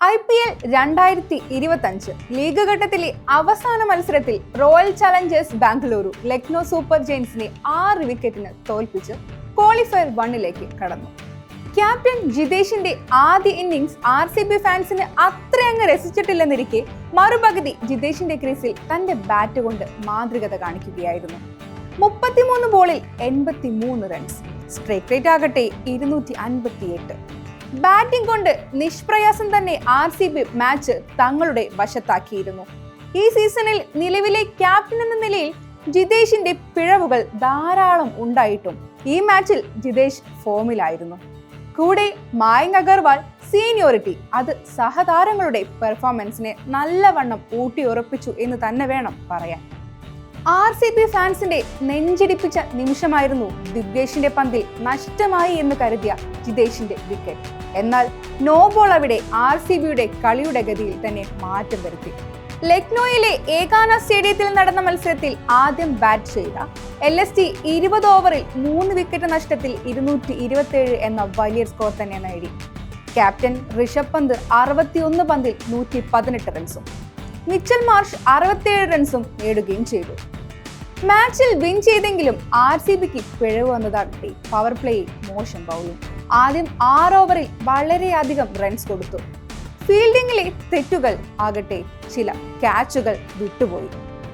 I P L രണ്ടായിരത്തി ഇരുപത്തഞ്ച് league ഘട്ടത്തിലെ അവസാന മത്സരത്തിൽ Royal Challengers Bengaluru Lucknow Super ജെയിൻസിനെ ആറ് വിക്കറ്റിന് തോൽപ്പിച്ച് ക്വാളിഫയർ വണ്ണിലേക്ക് കടന്നു. ക്യാപ്റ്റൻ ജിതേഷിന്റെ ആദ്യ ഇന്നിംഗ്സ് ആർ സി ബി ഫാൻസിന് അത്രയങ്ങ് രസിച്ചിട്ടില്ലെന്നിരിക്കെ മറുപകുതി ജിതേഷിന്റെ ക്രീസിൽ തന്റെ ബാറ്റ് കൊണ്ട് മാതൃകത കാണിക്കുകയായിരുന്നു. മുപ്പത്തിമൂന്ന് ബോളിൽ എൺപത്തി മൂന്ന് റൺസ്. സ്ട്രൈക്ക് റേറ്റ് ആകട്ടെ ഇരുന്നൂറ്റി അൻപത്തിയെട്ട്. ബാറ്റിംഗ് കൊണ്ട് നിഷ്പ്രയാസം തന്നെ ആർ സി ബി മാച്ച് തങ്ങളുടെ വശത്താക്കിയിരുന്നു. ഈ സീസണിൽ നിലവിലെ ക്യാപ്റ്റൻ എന്ന നിലയിൽ ജിതേഷിന്റെ പിഴവുകൾ ധാരാളം ഉണ്ടായിട്ടും ഈ മാച്ചിൽ ജിതേഷ് ഫോമിലായിരുന്നു. കൂടെ മായങ്ക് അഗർവാൾ സീനിയോറിറ്റി അത് സഹതാരങ്ങളുടെ പെർഫോമൻസിനെ നല്ലവണ്ണം ഊട്ടിയുറപ്പിച്ചു എന്ന് തന്നെ വേണം പറയാൻ. ആർ സി ബി ഫാൻസിന്റെ നെഞ്ചിടിപ്പിച്ച നിമിഷമായിരുന്നു ദിവ്യേഷിന്റെ പന്തിൽ നഷ്ടമായി എന്ന് കരുതിയ ജിതേഷിന്റെ വിക്കറ്റ്. എന്നാൽ നോബോൾ അവിടെ ആർ സി ബിയുടെ കളിയുടെ ഗതിയിൽ തന്നെ മാറ്റം വരുത്തി. ലക്നോയിലെ ഏകാന സ്റ്റേഡിയത്തിൽ നടന്ന മത്സരത്തിൽ ആദ്യം ബാറ്റ് ചെയ്ത എൽ എസ് ടി ഇരുപത് ഓവറിൽ മൂന്ന് വിക്കറ്റ് നഷ്ടത്തിൽ ഇരുന്നൂറ്റി ഇരുപത്തിയേഴ് എന്ന വലിയ സ്കോർ തന്നെ നേടി. ക്യാപ്റ്റൻ ഋഷഭ് പന്ത് അറുപത്തിയൊന്ന് പന്തിൽ നൂറ്റി പതിനെട്ട് റൺസും മിച്ചൽ മാർഷ് അറുപത്തിയേഴ് റൺസും നേടുകയും ചെയ്തു. മാച്ചിൽ വിൻ ചെയ്തെങ്കിലും ആർ സി ബിക്ക് പിഴവ് വന്നതാകട്ടെ പവർ പ്ലേയിൽ മോശം ബൗളിംഗ് ആദ്യം ആറ് ഓവറിൽ വളരെയധികം റൺസ് കൊടുത്തു. ഫീൽഡിംഗിലെ തെറ്റുകൾ ആകട്ടെ ചില ക്യാച്ചുകൾ വിട്ടുപോയി.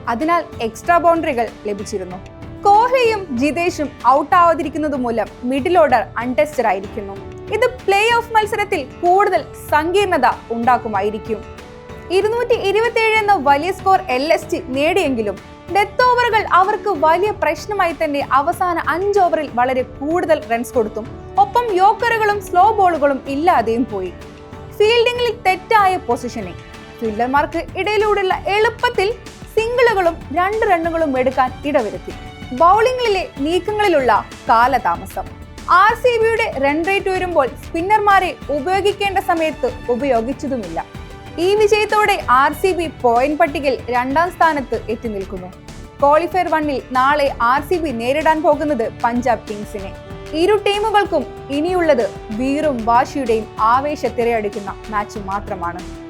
അതിനാൽ എക്സ്ട്രാ ബൗണ്ടറികൾ ലഭിച്ചിരുന്നു. കോഹ്ലിയും ജിതേഷും ഔട്ട് ആവാതിരിക്കുന്നത് മൂലം മിഡിൽ ഓർഡർ അൺടെസ്റ്റഡ് ആയിരിക്കുന്നു. ഇത് പ്ലേ ഓഫ് മത്സരത്തിൽ കൂടുതൽ സങ്കീർണത ഉണ്ടാക്കുമായിരിക്കും. ഇരുന്നൂറ്റി ഇരുപത്തിയേഴ് എന്ന വലിയ സ്കോർ എൽ എസ് ടി നേടിയെങ്കിലും ഡെത്ത് ഓവറുകൾ അവർക്ക് വലിയ പ്രശ്നമായി തന്നെ അവസാന അഞ്ച് ഓവറിൽ വളരെ കൂടുതൽ റൺസ് കൊടുത്തും ഒപ്പം യോക്കറുകളും സ്ലോ ബോളുകളും ഇല്ലാതെയും പോയി. ഫീൽഡിംഗിൽ തെറ്റായ പൊസിഷനിങ്. ഫീൽഡർമാർക്ക് ഇടയിലൂടെയുള്ള എളുപ്പത്തിൽ സിംഗിളുകളും രണ്ട് റണ്ണുകളും എടുക്കാൻ ഇടവരുത്തി. ബൗളിംഗിലെ നീക്കങ്ങളിലുള്ള കാലതാമസം. ആർ സി ബിയുടെ റൺ റേറ്റ് ഉയരുമ്പോൾ സ്പിന്നർമാരെ ഉപയോഗിക്കേണ്ട സമയത്ത് ഉപയോഗിച്ചതുമില്ല. ഈ വിജയത്തോടെ ആർ സി ബി പോയിന്റ് പട്ടികയിൽ രണ്ടാം സ്ഥാനത്ത് എത്തി നിൽക്കുന്നു. ക്വാളിഫയർ വണ്ണിൽ നാളെ ആർ സി ബി നേരിടാൻ പോകുന്നത് പഞ്ചാബ് കിങ്സിനെ. ഇരു ടീമുകൾക്കും ഇനിയുള്ളത് വീറും വാശിയുടെയും ആവേശ തിരയടിക്കുന്ന മാച്ച് മാത്രമാണ്.